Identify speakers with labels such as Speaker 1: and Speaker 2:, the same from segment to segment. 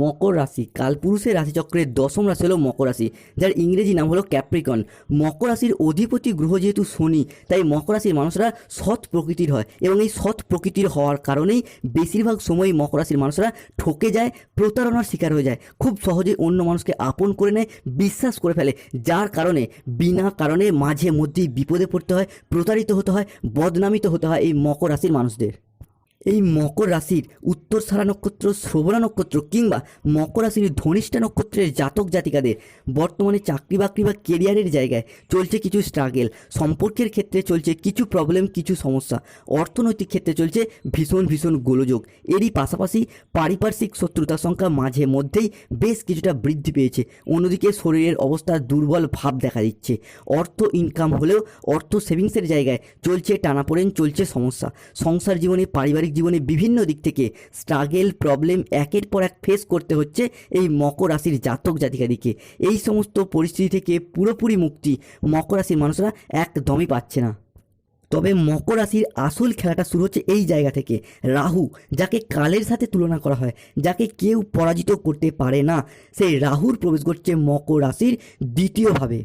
Speaker 1: মকর রাশি। কালপুরুষের রাশিচক্রের দশম রাশি হলো মকর রাশি, যার ইংরেজি নাম হলো ক্যাপ্রিকন। মকর রাশির অধিপতি গ্রহ যেহেতু শনি, তাই মকর রাশির মানুষরা সৎ প্রকৃতির হয় এবং এই সৎ প্রকৃতির হওয়ার কারণেই বেশিরভাগ সময়ই মকর রাশির মানুষরা ঠকে যায়, প্রতারণার শিকার হয়ে যায়। খুব সহজে অন্য মানুষকে আপন করে নেয়, বিশ্বাস করে ফেলে, যার কারণে, বিনা কারণে মাঝে মধ্যেই বিপদে পড়তে হয়, প্রতারিত হতে হয়, বদনামিত হতে হয় এই মকর রাশির মানুষদের। এই মকর রাশির উত্তর সারা নক্ষত্র, শ্রবণা নক্ষত্র কিংবা মকর রাশির ধনিষ্ঠা নক্ষত্রের জাতক জাতিকাদের বর্তমানে চাকরি বাকরি বা কেরিয়ারের জায়গায় চলছে কিছু স্ট্রাগেল সম্পর্কের ক্ষেত্রে চলছে কিছু প্রবলেম কিছু সমস্যা। অর্থনৈতিক ক্ষেত্রে চলছে ভীষণ ভীষণ গোলযোগ। এরই পাশাপাশি পারিপার্শ্বিক শত্রুতার সংখ্যা মাঝে মধ্যেই বেশ কিছুটা বৃদ্ধি পেয়েছে। অন্যদিকে শরীরের অবস্থা দুর্বল ভাব দেখা দিচ্ছে। অর্থ ইনকাম হলেও অর্থ সেভিংসের জায়গায় চলছে টানাপোড়েন, চলছে সমস্যা। সংসার জীবনে পারিবারিক জীবনে বিভিন্ন দিক থেকে স্ট্রাগেল প্রবলেম একের পর এক ফেস করতে হচ্ছে এই মকর রাশির জাতক জাতিকাদিকে। এই সমস্ত পরিস্থিতি থেকে পুরোপুরি মুক্তি মকর রাশির মানুষরা একদমই পাচ্ছে না। তবে মকর রাশির আসল খেলাটা শুরু হচ্ছে এই জায়গা থেকে। রাহু, যাকে কালের সাথে তুলনা করা হয়, যাকে কেউ পরাজিত করতে পারে না, সেই রাহুর প্রবেশ করছে মকর রাশির দ্বিতীয়ভাবে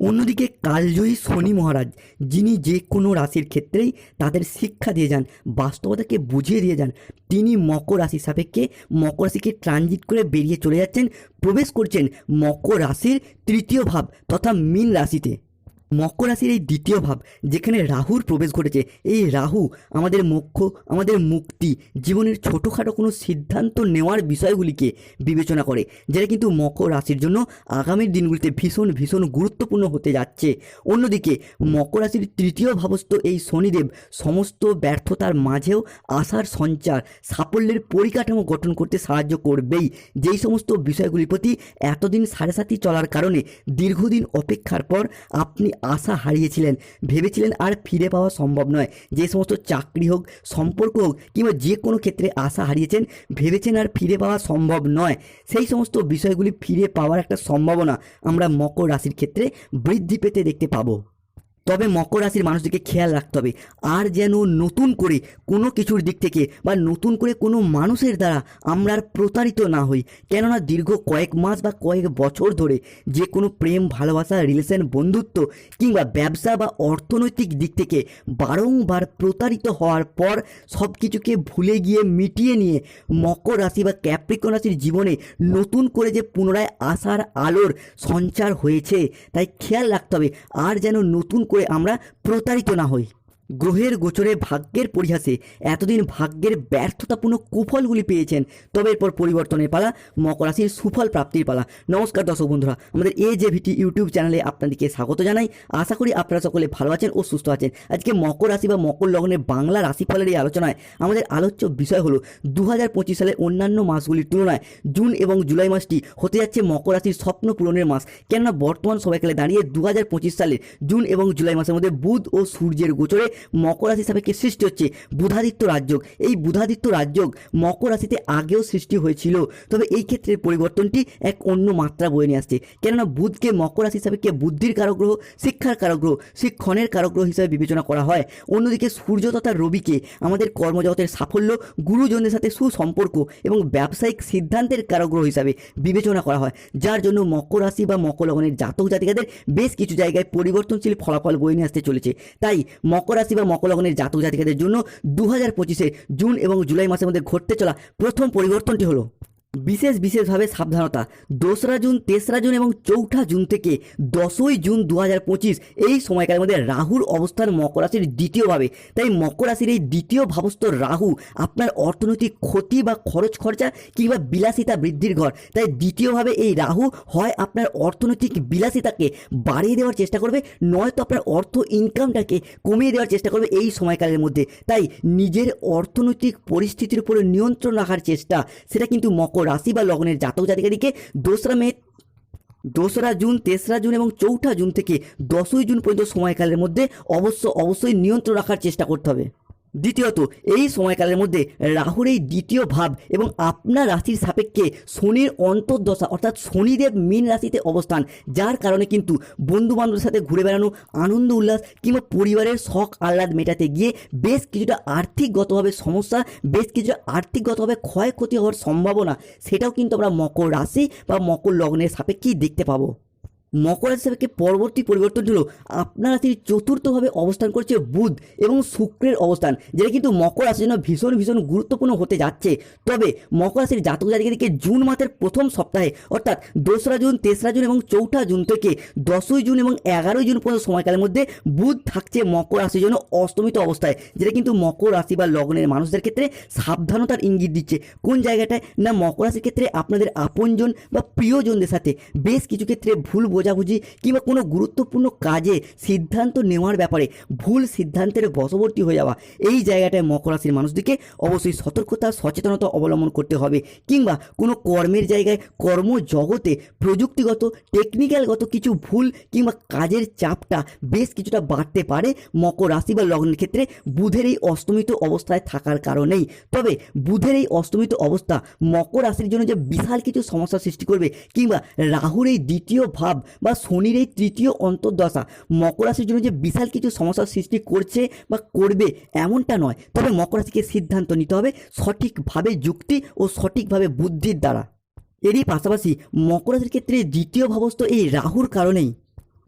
Speaker 1: অন্যদিকে কালজয়ী শনি মহারাজ, যিনি যে কোনো রাশির ক্ষেত্রেই তাদের শিক্ষা দিয়ে যান, বাস্তবতাকে বুঝিয়ে দিয়ে যান, তিনি মকর রাশির সাপেক্ষে মকর রাশিকে ট্রানজিট করে বেরিয়ে চলে যাচ্ছেন, প্রবেশ করছেন মকর রাশির তৃতীয় ভাব তথা মীন রাশিতে। মকর রাশির এই দ্বিতীয় ভাব, যেখানে রাহুর প্রবেশ ঘটেছে, এই রাহু আমাদের মোক্ষ, আমাদের মুক্তি, জীবনের ছোটোখাটো কোনো সিদ্ধান্ত নেওয়ার বিষয়গুলিকে বিবেচনা করে, যেটা কিন্তু মকর রাশির জন্য আগামীর দিনগুলিতে ভীষণ ভীষণ গুরুত্বপূর্ণ হতে যাচ্ছে। অন্যদিকে, মকর রাশির তৃতীয় ভাবস্থ এই শনিদেব সমস্ত ব্যর্থতার মাঝেও আশার সঞ্চার, সাফল্যের পরিকাঠামো গঠন করতে সাহায্য করবেই। যেই সমস্ত বিষয়গুলির প্রতি এতদিন সাড়ে সাথী চলার কারণে দীর্ঘদিন অপেক্ষার পর আপনি আশা হারিয়েছিলেন, ভেবেছিলেন আর ফিরে পাওয়া সম্ভব নয়। যে সমস্ত চাকরি হোক, সম্পর্ক হোক, কিংবা যে কোনো ক্ষেত্রে আশা হারিয়েছেন, ভেবেছেন আর ফিরে পাওয়া সম্ভব নয়। সেই সমস্ত বিষয়গুলি ফিরে পাওয়ার একটা সম্ভাবনা আমরা মকর রাশির ক্ষেত্রে বৃদ্ধি পেতে দেখতে পাবো। তবে মকর রাশির মানুষদেরকে খেয়াল রাখতে হবে। আর যেন নতুন করে কোনো কিছুর দিক থেকে বা নতুন করে কোনো মানুষের দ্বারা আমরা আর প্রতারিত না হই। কেননা দীর্ঘ কয়েক মাস বা কয়েক বছর ধরে যে কোনো প্রেম, ভালোবাসা রিলেশন বন্ধুত্ব কিংবা ব্যবসা বা অর্থনৈতিক দিক থেকে বারংবার প্রতারিত হওয়ার পর সব কিছুকে ভুলে গিয়ে মিটিয়ে নিয়ে মকর রাশি বা ক্যাপ্রিকন রাশির জীবনে নতুন করে যে পুনরায় আসার আলোর সঞ্চার হয়েছে, তাই খেয়াল রাখতে হবে। আর যেন নতুন করে আমরা প্রতারিত না হই। গ্রহের গোচরে ভাগ্যের পরিহাসে এতদিন ভাগ্যের ব্যর্থতাপূর্ণ কুফলগুলি পেয়েছেন। তবে এরপর পরিবর্তনের পালা, মকর রাশির সুফল প্রাপ্তির পালা। নমস্কার দর্শক বন্ধুরা, আমাদের এ যে ভিটি ইউটিউব চ্যানেলে আপনাদেরকে স্বাগত জানাই। আশা করি আপনারা সকলে ভালো আছেন ও সুস্থ আছেন। আজকে মকর রাশি বা মকর লগ্নের বাংলা রাশিফলের এই আলোচনায় আমাদের আলোচ্য বিষয় হলো দু হাজার পঁচিশ সালে অন্যান্য মাসগুলির তুলনায় জুন এবং জুলাই মাসটি হতে যাচ্ছে মকর রাশির স্বপ্ন পূরণের মাস। কেননা বর্তমান সময়কালে দাঁড়িয়ে দু হাজার সালের জুন এবং জুলাই মাসের মধ্যে বুধ ও সূর্যের গোচরে মকর রাশি সাপেক্ষে সৃষ্টি হচ্ছে? বুধাদিত্য রাজযোগ। এই বুধাদিত্য রাজযোগ মকর রাশিতে আগেও সৃষ্টি হয়েছিল। তবে এই ক্ষেত্রে পরিবর্তনটি এক অন্য মাত্রা বয়ে নিয়ে আসছে। কেননা বুধকে মকর রাশি সাপেক্ষে বুদ্ধির কারগ্রহ, শিক্ষার কারগ্রহ শিক্ষণের কারগ্রহ হিসাবে বিবেচনা করা হয়। অন্যদিকে সূর্য তথা রবিকে আমাদের কর্মজগতের সাফল্য, গুরুজনদের সাথে সুসম্পর্ক এবং ব্যবসায়িক সিদ্ধান্তের কারগ্রহ হিসাবে বিবেচনা করা হয়। যার জন্য মকর রাশি বা মকর লগনের জাতক জাতিকাদের বেশ কিছু জায়গায় পরিবর্তনশীল ফলাফল বয়ে নিয়ে আসতে চলেছে। তাই মকর রাশি বা মকর লগ্নের জাতক জাতিকাদের জন্য দু হাজার পঁচিশে জুন এবং জুলাই মাসের মধ্যে ঘটতে চলা প্রথম পরিবর্তনটি হলো। বিশেষ বিশেষভাবে সাবধানতা। দোসরা জুন, তেসরা জুন এবং চৌঠা জুন থেকে দশই জুন দু হাজার পঁচিশ এই সময়কালের মধ্যে রাহুর অবস্থান মকর রাশির দ্বিতীয়ভাবে। তাই মকর রাশির এই দ্বিতীয় ভাবস্থ রাহু আপনার অর্থনৈতিক ক্ষতি বা খরচ খরচা কিংবা বিলাসিতা বৃদ্ধির ঘর। তাই দ্বিতীয়ভাবে এই রাহু হয় আপনার অর্থনৈতিক বিলাসিতাকে বাড়িয়ে দেওয়ার চেষ্টা করবে, নয়তো আপনার অর্থ ইনকামটাকে কমিয়ে দেওয়ার চেষ্টা করবে এই সময়কালের মধ্যে। তাই নিজের অর্থনৈতিক পরিস্থিতির উপরে নিয়ন্ত্রণ রাখার চেষ্টা, সেটা কিন্তু মকর রাশি বা লগ্নের জাতক জাতিকারীকে দোসরা মে দোসরা জুন তেসরা জুন এবং চৌঠা জুন থেকে দশই জুন পর্যন্ত সময়কালের মধ্যে অবশ্য অবশ্যই নিয়ন্ত্রণ রাখার চেষ্টা করতে হবে দ্বিতীয়ত, এই সময়কালের মধ্যে রাহুর এই দ্বিতীয় ভাব এবং আপনার রাশির সাপেক্ষে শনির অন্তর্দশা অর্থাৎ শনিদেব মীন রাশিতে অবস্থান, যার কারণে কিন্তু বন্ধু বান্ধবের সাথে ঘুরে বেড়ানো, আনন্দ উল্লাস কিংবা পরিবারের শখ আহ্লাদ মেটাতে গিয়ে বেশ কিছুটা আর্থিকগতভাবে সমস্যা, বেশ কিছুটা আর্থিকগতভাবে ক্ষয়ক্ষতি হওয়ার সম্ভাবনা, সেটাও কিন্তু আমরা মকর রাশি বা মকর লগ্নের সাপেক্ষেই দেখতে পাবো। মকর রাশি সাপেক্ষে পরবর্তী পরিবর্তনটি হলো আপনার রাশির চতুর্থভাবে অবস্থান করছে বুধ এবং শুক্রের অবস্থান, যেটা কিন্তু মকর রাশির জন্য ভীষণ ভীষণ গুরুত্বপূর্ণ হতে যাচ্ছে। তবে মকর রাশির জাতক জাতিকাদেরকে জুন মাসের প্রথম সপ্তাহে, অর্থাৎ দোসরা জুন, তেসরা জুন এবং চৌঠা জুন থেকে দশই জুন এবং এগারোই জুন পর্যন্ত সময়কালের মধ্যে বুধ থাকছে মকর রাশির জন্য অস্তমিত অবস্থায়, যেটা কিন্তু মকর রাশি বা লগ্নের মানুষদের ক্ষেত্রে সাবধানতার ইঙ্গিত দিচ্ছে। কোন জায়গাটায়? না, মকর রাশির ক্ষেত্রে আপনাদের আপনজন বা প্রিয়জনদের সাথে বেশ কিছু ক্ষেত্রে ভুল বোঝাবুঝি কিংবা কোনো গুরুত্বপূর্ণ কাজে সিদ্ধান্ত নেওয়ার ব্যাপারে ভুল সিদ্ধান্তের বশবর্তী হয়ে যাওয়া, এই জায়গাটায় মকর রাশির মানুষদেরকে অবশ্যই সতর্কতা, সচেতনতা অবলম্বন করতে হবে কিংবা কোনো কর্মের জায়গায় কর্মজগতে প্রযুক্তিগত টেকনিক্যালগত কিছু ভুল কিংবা কাজের চাপটা বেশ কিছুটা বাড়তে পারে মকর রাশি বা লগ্নের ক্ষেত্রে বুধের এই অস্তমিত অবস্থায় থাকার কারণেই। তবে বুধের এই অস্তমিত অবস্থা মকর রাশির জন্য যে বিশাল কিছু সমস্যা সৃষ্টি করবে কিংবা রাহুর এই দ্বিতীয় ভাব বা শনির এই তৃতীয় অন্তর্দশা, মকর রাশির জন্য যে বিশাল কিছু সমস্যার সৃষ্টি করছে বা করবে এমনটা নয়। তবে মকর রাশিকে সিদ্ধান্ত নিতে হবে সঠিকভাবে যুক্তি ও সঠিকভাবে বুদ্ধির দ্বারা। এরই পাশাপাশি মকর রাশির ক্ষেত্রে দ্বিতীয় ভাবস্থ এই রাহুর কারণেই।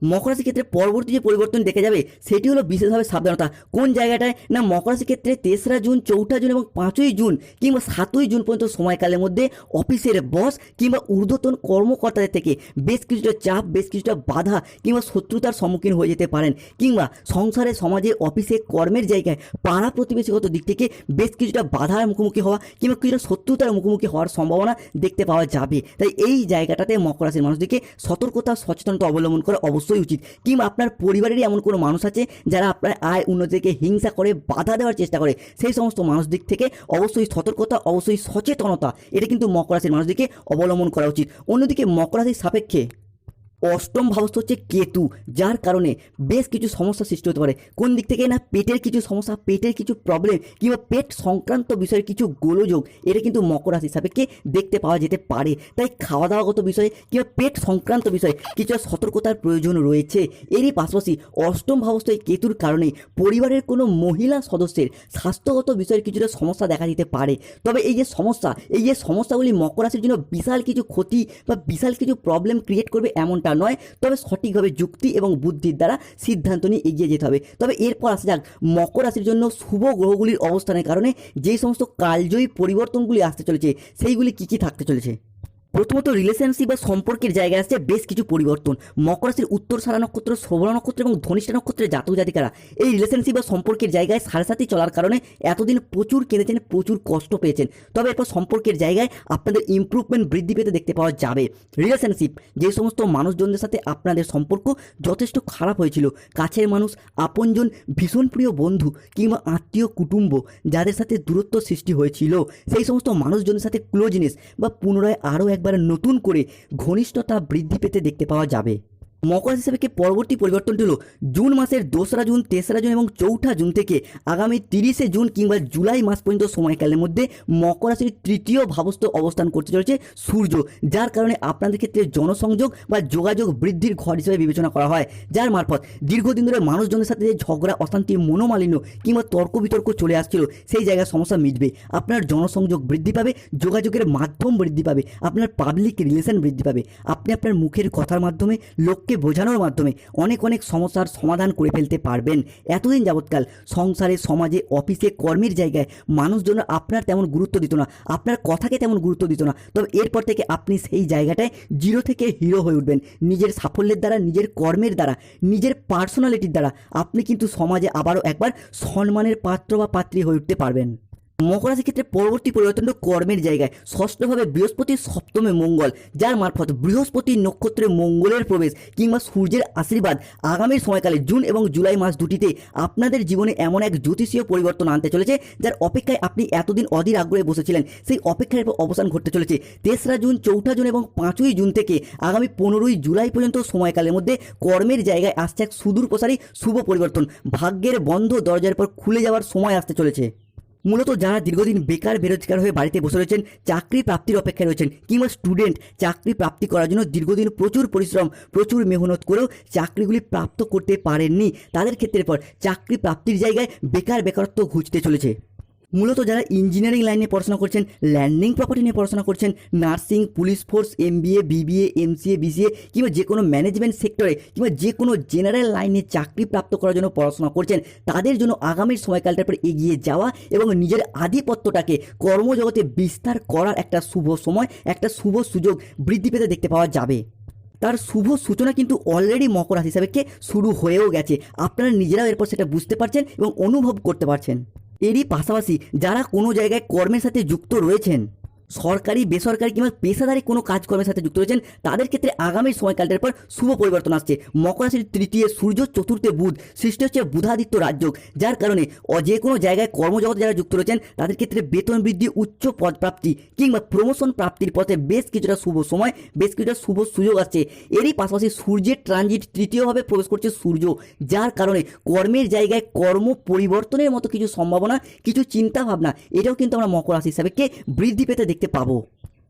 Speaker 1: মকর রাশির ক্ষেত্রে পরবর্তী যে পরিবর্তন দেখে যাবে, সেটি হলো বিশেষভাবে সাবধানতা। কোন জায়গাটায়? না মকর রাশির ক্ষেত্রে তেসরা জুন, চৌঠা জুন এবং পাঁচই জুন কিংবা সাতই জুন পর্যন্ত সময়কালের মধ্যে অফিসের বস কিংবা ঊর্ধ্বতন কর্মকর্তাদের থেকে বেশ কিছুটা চাপ, বেশ কিছুটা বাধা কিংবা শত্রুতার সম্মুখীন হয়ে যেতে পারেন। কিংবা সংসারে, সমাজে, অফিসে, কর্মের জায়গায় পাড়া প্রতিবেশীগত দিক থেকে বেশ কিছুটা বাধার মুখোমুখি হওয়া কিংবা কিছুটা শত্রুতার মুখোমুখি হওয়ার সম্ভাবনা দেখতে পাওয়া যাবে। তাই এই জায়গাটাতে মকর রাশির মানুষদেরকে সতর্কতা, সচেতনতা অবলম্বন করা অবশ্যই উচিত। কিংবা আপনার পরিবারেরই এমন কোনো মানুষ আছে যারা আপনার আয় উন্নতিকে হিংসা করে, বাধা দেওয়ার চেষ্টা করে? সেই সমস্ত মানুষ দিক থেকে অবশ্যই সতর্কতা, অবশ্যই সচেতনতা, এটা কিন্তু মকর রাশির মানুষদেরকে অবলম্বন করা উচিত। অন্যদিকে মকর রাশির সাপেক্ষে অষ্টম ভাবস্থ হচ্ছে কেতু, যার কারণে বেশ কিছু সমস্যা সৃষ্টি হতে পারে। কোন দিক থেকে না পেটের কিছু সমস্যা, পেটের কিছু প্রবলেম কিংবা পেট সংক্রান্ত বিষয়ের কিছু গোলযোগ, এটা কিন্তু মকর রাশির সাপেক্ষে দেখতে পাওয়া যেতে পারে। তাই খাওয়া দাওয়াগত বিষয়ে কিংবা পেট সংক্রান্ত বিষয়ে কিছু সতর্কতার প্রয়োজন রয়েছে। এরই পাশাপাশি অষ্টম ভাবস্থ এই কেতুর কারণে পরিবারের কোনো মহিলা সদস্যের স্বাস্থ্যগত বিষয়ের কিছুটা সমস্যা দেখা দিতে পারে। তবে এই যে সমস্যা, এই যে সমস্যাগুলি মকর রাশির জন্য বিশাল কিছু ক্ষতি বা বিশাল কিছু প্রবলেম ক্রিয়েট করবে এমনটা নয়, তবে সঠিকভাবে যুক্তি এবং বুদ্ধির দ্বারা সিদ্ধান্ত নিয়ে এগিয়ে যেতে হবে। তবে এরপর আসা যাক, মকর রাশির জন্য শুভ গ্রহগুলির অবস্থানের কারণে যে সমস্ত কালজয়ী পরিবর্তনগুলি আসতে চলেছে, সেইগুলি কী কী থাকতে চলেছে? প্রথমত রিলেশনশিপ বা সম্পর্কের জায়গায় আসছে বেশ কিছু পরিবর্তন। মকর রাশির উত্তর সারা নক্ষত্র শ্রবণ নক্ষত্র এবং ধনিষ্ঠা নক্ষত্রের জাতক জাতিকারা। এই রিলেশনশিপ বা সম্পর্কের জায়গায় সাড়ে সাথে চলার কারণে এতদিন প্রচুর কেঁদেছেন, প্রচুর কষ্ট পেয়েছেন। তবে এরপর সম্পর্কের জায়গায় আপনাদের ইমপ্রুভমেন্ট বৃদ্ধি পেতে দেখতে পাওয়া যাবে। রিলেশনশিপ যে সমস্ত মানুষজনদের সাথে আপনাদের সম্পর্ক যথেষ্ট খারাপ হয়েছিল। কাছের মানুষ, আপনজন, ভীষণ প্রিয় বন্ধু কিংবা আত্মীয় কুটুম্ব যাদের সাথে দূরত্ব সৃষ্টি হয়েছিল। সেই সমস্ত মানুষজনের সাথে ক্লোজনেস বা পুনরায় আরও একবার নতুন করে ঘনিষ্ঠতা বৃদ্ধি পেতে দেখতে পাওয়া যাবে। মকর হিসেবে পরবর্তী পরিবর্তনটি হলো? জুন মাসের দোসরা জুন, তেসরা জুন এবং চৌঠা জুন থেকে আগামী তিরিশে জুন কিংবা জুলাই মাস পর্যন্ত সময়কালের মধ্যে মকর রাশির তৃতীয় ভাবস্থ অবস্থান করতে চলেছে সূর্য, যার কারণে আপনাদের ক্ষেত্রে জনসংযোগ বা যোগাযোগ বৃদ্ধির ঘর হিসেবে বিবেচনা করা হয়। যার মারফত দীর্ঘদিন ধরে মানুষজনের সাথে যে ঝগড়া, অশান্তি, মনোমালিন্য কিংবা তর্ক বিতর্ক চলে আসছিল, সেই জায়গায় সমস্যা মিটবে। আপনার জনসংযোগ বৃদ্ধি পাবে, যোগাযোগের মাধ্যম বৃদ্ধি পাবে, আপনার পাবলিক রিলেশন বৃদ্ধি পাবে। আপনি আপনার মুখের কথার মাধ্যমে লোককে বোঝানোর মাধ্যমে অনেক অনেক সমস্যার সমাধান করে ফেলতে পারবেন। এতদিন যাবৎকাল সংসারে, সমাজে, অফিসে, কর্মের জায়গায় মানুষজন আপনার তেমন গুরুত্ব দিত না, আপনার কথাকে তেমন গুরুত্ব দিত না। তবে এরপর থেকে আপনি সেই জায়গাটায় জিরো থেকে হিরো হয়ে উঠবেন। নিজের সাফল্যের দ্বারা, নিজের কর্মের দ্বারা, নিজের পার্সোনালিটির দ্বারা আপনি কিন্তু সমাজে আবারও একবার সম্মানের পাত্র বা পাত্রী হয়ে উঠতে পারবেন। মকর রাশির ক্ষেত্রে পরবর্তী পরিবর্তন হলো কর্মের জায়গায়। ষষ্ঠভাবে বৃহস্পতি, সপ্তমে মঙ্গল, যার মারফত বৃহস্পতি নক্ষত্রে মঙ্গলের প্রবেশ কিংবা সূর্যের আশীর্বাদ আগামীর সময়কালে জুন এবং জুলাই মাস দুটিতে আপনাদের জীবনে এমন এক জ্যোতিষীয় পরিবর্তন আনতে চলেছে, যার অপেক্ষায় আপনি এতদিন অধীর আগ্রহে বসেছিলেন। সেই অপেক্ষার অবসান ঘটতে চলেছে। তেসরা জুন, চৌঠা জুন এবং পাঁচই জুন থেকে আগামী পনেরোই জুলাই পর্যন্ত সময়কালের মধ্যে কর্মের জায়গায় আসছে এক সুদূর প্রসারী শুভ পরিবর্তন। ভাগ্যের বন্ধ দরজার পর খুলে যাওয়ার সময় আসতে চলেছে। মূলত যারা দীর্ঘদিন বেকার, বেরোজগার হয়ে বাড়িতে বসে রয়েছেন চাকরি প্রাপ্তির অপেক্ষায় রয়েছেন কিংবা স্টুডেন্ট চাকরি প্রাপ্তি করার জন্য দীর্ঘদিন প্রচুর পরিশ্রম, প্রচুর মেহনত করেও চাকরিগুলি প্রাপ্ত করতে পারেননি। তাদের ক্ষেত্রের পর চাকরি প্রাপ্তির জায়গায় বেকার, বেকারত্ব ঘুচতে চলেছে। মূলত যারা ইঞ্জিনিয়ারিং লাইনে পড়াশোনা করছেন ল্যান্ডিং প্রপার্টি নিয়ে পড়াশোনা করছেন nursing police force MBA BBA MCA BCA কিংবা যে কোনো ম্যানেজমেন্ট সেক্টরে কিংবা যে কোনো জেনারেল লাইনে চাকরি প্রাপ্ত করার জন্য পড়াশোনা করছেন, তাদের জন্য আগামীর সময়কালটার পর এগিয়ে যাওয়া এবং নিজের আধিপত্যটাকে কর্মজগতে বিস্তার করার একটা শুভ সময়, একটা শুভ সুযোগ বৃদ্ধি পেতে দেখতে পাওয়া যাবে। তার শুভ সূচনা কিন্তু অলরেডি মকর রাশি শুরু হয়েও গেছে। আপনারা নিজেরাও এরপর সেটা বুঝতে পারছেন এবং অনুভব করতে পারছেন। এরই পাশাপাশি যারা কোনো জায়গায় কর্মের সাথে যুক্ত রয়েছেন সরকারি, বেসরকারি কিংবা পেশাদারি কোনো কাজকর্মের সাথে যুক্ত রয়েছেন, তাদের ক্ষেত্রে আগামী সময়কালটার পর শুভ পরিবর্তন আসছে। মকর রাশির তৃতীয় সূর্য চতুর্থে বুধ, সৃষ্টি হচ্ছে বুধাদিত্য রাজ্য যার কারণে যে কোনো জায়গায় কর্মজগতে যারা যুক্ত রয়েছেন, তাদের ক্ষেত্রে বেতন বৃদ্ধি, উচ্চ পদ প্রাপ্তি কিংবা প্রমোশন প্রাপ্তির পথে বেশ কিছুটা শুভ সময়, বেশ কিছুটা শুভ সুযোগ আসছে। এরই পাশাপাশি সূর্যের ট্রানজিট তৃতীয়ভাবে প্রবেশ করছে সূর্য, যার কারণে কর্মের জায়গায় কর্ম পরিবর্তনের মতো কিছু সম্ভাবনা, কিছু চিন্তা ভাবনা এটাও কিন্তু আমরা মকর রাশি হিসাবে বৃদ্ধি পেতে দেখতে পাবো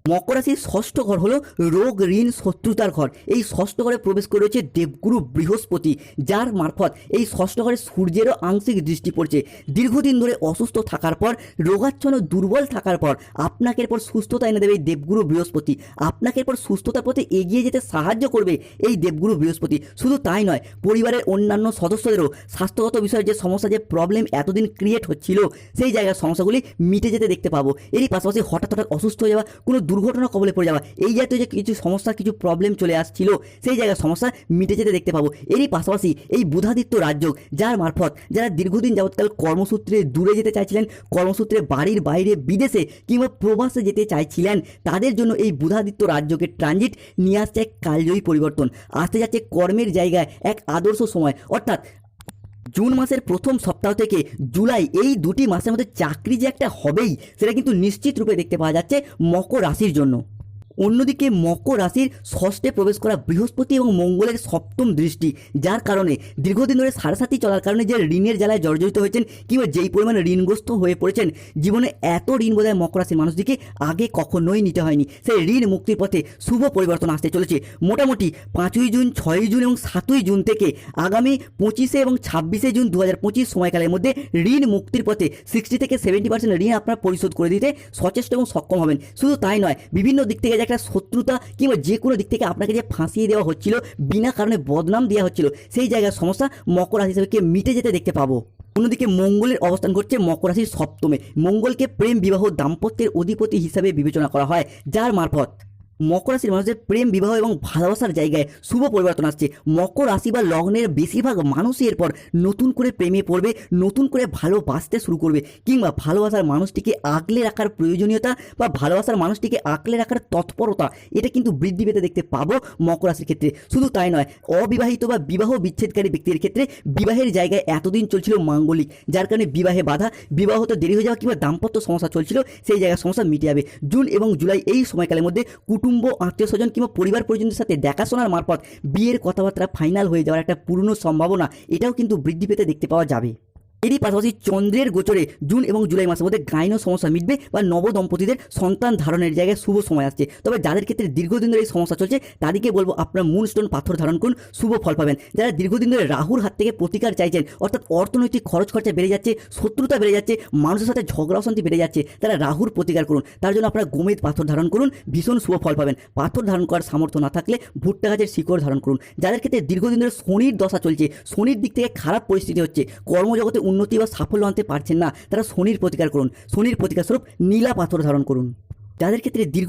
Speaker 1: মকর রাশির ষষ্ঠ ঘর হলো রোগ ঋণ শত্রুতার ঘর। এই ষষ্ঠ ঘরে প্রবেশ করে রয়েছে দেবগুরু বৃহস্পতি, যার মারফত এই ষষ্ঠ ঘরে সূর্যেরও আংশিক দৃষ্টি পড়ছে। দীর্ঘদিন ধরে অসুস্থ থাকার পর, রোগাচ্ছন্ন দুর্বল থাকার পর, আপনাকে এরপর সুস্থতা এনে দেবে এই দেবগুরু বৃহস্পতি। আপনাকে এরপর সুস্থতার পথে এগিয়ে যেতে সাহায্য করবে এই দেবগুরু বৃহস্পতি। শুধু তাই নয়, পরিবারের অন্যান্য সদস্যদেরও স্বাস্থ্যগত বিষয়ে যে সমস্যা, যে প্রবলেম এতদিন ক্রিয়েট হচ্ছিল, সেই জায়গার সমস্যাগুলি মিটে যেতে দেখতে পাবো। এরই পাশাপাশি হঠাৎ হঠাৎ অসুস্থ হয়ে যাওয়া কোনো দুর্ঘটনা কবলে পড়ে যাওয়া। এই জাতীয় যে কিছু সমস্যা কিছু প্রবলেম চলে আসছিল, সেই জায়গায় সমস্যা মিটে যেতে দেখতে পাবো। এরই পাশাপাশি এই বুধাদিত্য রাজ্য যার মারফত যারা দীর্ঘদিন যাবৎকাল কর্মসূত্রে দূরে যেতে চাইছিলেন, কর্মসূত্রে বাড়ির বাইরে বিদেশে কিংবা প্রবাসে যেতে চাইছিলেন, তাদের জন্য এই বুধাদিত্য রাজ্যকে ট্রানজিট নিয়ে আসছে এক কালজয়ী পরিবর্তন। আসতে যাচ্ছে কর্মের জায়গায় এক আদর্শ সময়। অর্থাৎ জুন মাসের প্রথম সপ্তাহ থেকে জুলাই এই দুটি মাসের মধ্যে চাকরি যে একটা হবেই, সেটা কিন্তু নিশ্চিত রূপে দেখতে পাওয়া যাচ্ছে মকর রাশির জন্য। অন্যদিকে মকর রাশির ষষ্ঠে প্রবেশ করা বৃহস্পতি এবং মঙ্গলের সপ্তম দৃষ্টি, যার কারণে দীর্ঘদিন ধরে সারাসাতি চলার কারণে যে ঋণের জ্বালায় জর্জরিত হয়েছেন কিংবা যেই পরিমাণে ঋণগ্রস্ত হয়ে পড়েছেন, জীবনে এত ঋণ বোধহয় মকর রাশির মানুষটিকে আগে কখনোই নিতে হয়নি। সেই ঋণ মুক্তির পথে শুভ পরিবর্তন আসতে চলেছে। মোটামুটি পাঁচই জুন, ছয়ই জুন এবং সাতই জুন থেকে আগামী পঁচিশে এবং ছাব্বিশে জুন দু হাজার পঁচিশ সময়কালের মধ্যে ঋণ মুক্তির পথে সিক্সটি থেকে সেভেন্টি পার্সেন্ট ঋণ আপনারা পরিশোধ করে দিতে সচেষ্ট এবং সক্ষম হবেন। শুধু তাই নয়, বিভিন্ন দিক থেকে যে একটা শত্রুতা কিংবা যে কোনো দিক থেকে আপনাকে যে ফাঁসিয়ে দেওয়া হচ্ছিল, বিনা কারণে বদনাম দেওয়া হচ্ছিল, সেই জায়গার সমস্যা মকর রাশি হিসেবে কে মিটে যেতে দেখতে পাবো। অন্যদিকে মঙ্গলের অবস্থান করছে মকর রাশির সপ্তমে। মঙ্গলকে প্রেম, বিবাহ, দাম্পত্যের অধিপতি হিসাবে বিবেচনা করা হয়, যার মারফত। মকর রাশির মানুষের প্রেম, বিবাহ এবং ভালোবাসার জায়গায় শুভ পরিবর্তন আসছে। মকর রাশি বা লগ্নের বেশিরভাগ মানুষই এরপর নতুন করে প্রেমে পড়বে, নতুন করে ভালোবাসতে শুরু করবে কিংবা ভালোবাসার মানুষটিকে আগলে রাখার প্রয়োজনীয়তা বা ভালোবাসার মানুষটিকে আগলে রাখার তৎপরতা, এটা কিন্তু বৃদ্ধি পেতে দেখতে পাবো মকর রাশির ক্ষেত্রে। শুধু তাই নয়, অবিবাহিত বা বিবাহ বিচ্ছেদকারী ব্যক্তির ক্ষেত্রে বিবাহের জায়গায় এতদিন চলছিল মাঙ্গলিক, যার কারণে বিবাহে বাধা, বিবাহ হতে দেরি হয়ে যাওয়া কিংবা দাম্পত্য সমস্যা চলছিল, সেই জায়গার সমস্যা মিটে যাবে। জুন এবং জুলাই এই সময়কালের মধ্যে কুটুম্ব, আত্মীয় স্বজন কিংবা পরিবার পরিজনদের সাথে দেখাশোনার মারফত বিয়ের কথাবার্তা ফাইনাল হয়ে যাওয়ার একটা পূর্ণ সম্ভাবনা, এটাও কিন্তু বৃদ্ধি পেতে দেখতে পাওয়া যাবে। এরই পাশাপাশি চন্দ্রের গোচরে জুন এবং জুলাই মাসের মধ্যে গাইন সমস্যা মিটবে বা নবদম্পতিদের সন্তান ধারণের জায়গায় শুভ সময় আসছে। তবে যাদের ক্ষেত্রে দীর্ঘদিন ধরে এই সমস্যা চলছে, তাদেরকে বলব আপনার মূল মুনস্টোন পাথর ধারণ করুন, শুভ ফল পাবেন। যারা দীর্ঘদিন ধরে রাহুর হাত থেকে প্রতিকার চাইছেন, অর্থাৎ অর্থনৈতিক খরচ খরচা বেড়ে যাচ্ছে, শত্রুতা বেড়ে যাচ্ছে, মানুষের সাথে ঝগড়া অশান্তি বেড়ে যাচ্ছে, তারা রাহুর প্রতিকার করুন। তার জন্য আপনারা গোমেদ পাথর ধারণ করুন, ভীষণ শুভ ফল পাবেন। পাথর ধারণ করার সামর্থ্য না থাকলে ভুট্টা গাছের শিকড় ধারণ করুন। যাদের ক্ষেত্রে দীর্ঘদিন ধরে শনির দশা চলছে, শনির দিক থেকে খারাপ পরিস্থিতি হচ্ছে, কর্মজগতে উন্নতি বা সাফল্য আনতে পারছেন না, তারা শনির প্রতিকার করুন। শনির প্রতিকার স্বরূপ নীলা পাথর ধারণ করুন। যাদের ক্ষেত্রে দীর্ঘ